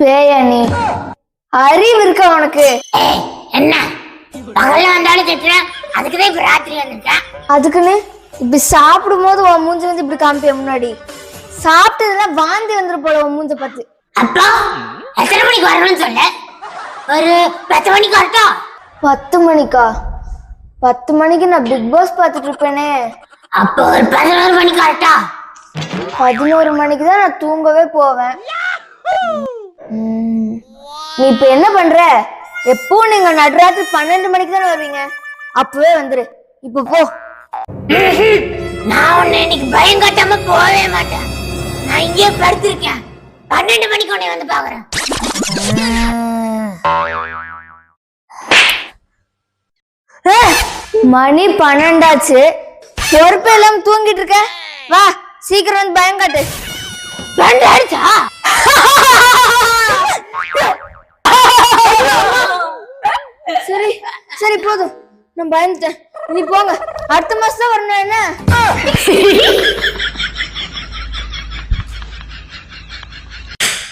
பேயா நீ? அறிவு இருக்கா உனக்கு? என்ன? பகல்ல வந்தாலும் திட்டுறேன் அதுக்குதான் இப்ப ராத்திரி வந்திருக்கேன் அதுக்குன்னு? இப்படி சாப்பிடும் போது உன் மூஞ்சி வந்து இப்படி காமிப்பிய முன்னாடி. சாப்பிட்டதெல்லாம் வாந்தி வந்துரு போல உன் மூஞ்ச பார்த்து. அப்போ எத்தனை மணிக்கு வரணும்னு சொல்லு? ஒரு பத்து மணிக்கு வரட்டும் பத்து மணிக்கா? பத்து மணிக்கு நான் பிக் பாஸ் பார்த்துட்டு இருப்பேனே. அப்போ ஒரு பதினோரு மணிக்கு வரட்டும் பதினோரு மணிக்கு தான் நான் தூங்கவே போவேன். நீ இப்ப என்ன பண்ற? எப்பவும் நீங்க நடுராத்திரி பன்னெண்டு மணிக்கு தானே வருவீங்க? அப்பவே வந்துரு. இப்ப போ. நான் உன்னை இன்னைக்கு பயம் காட்டாம போகவே மாட்டேன். நான் இங்கேயே படுத்திருக்கேன். பன்னெண்டு மணிக்கு உன்னை வந்து பாக்குறேன் மணி பன்னெண்டாச்சு. பொறுப்பு எல்லாம் தூங்கிட்டு இருக்க. வா சீக்கிரம் வந்து பயம் காட்டு. பண்டாடுச்சா போதும். நான் பயந்துட்டேன். நீ போங்க. அடுத்த மாசம் தான் வரணும் என்ன?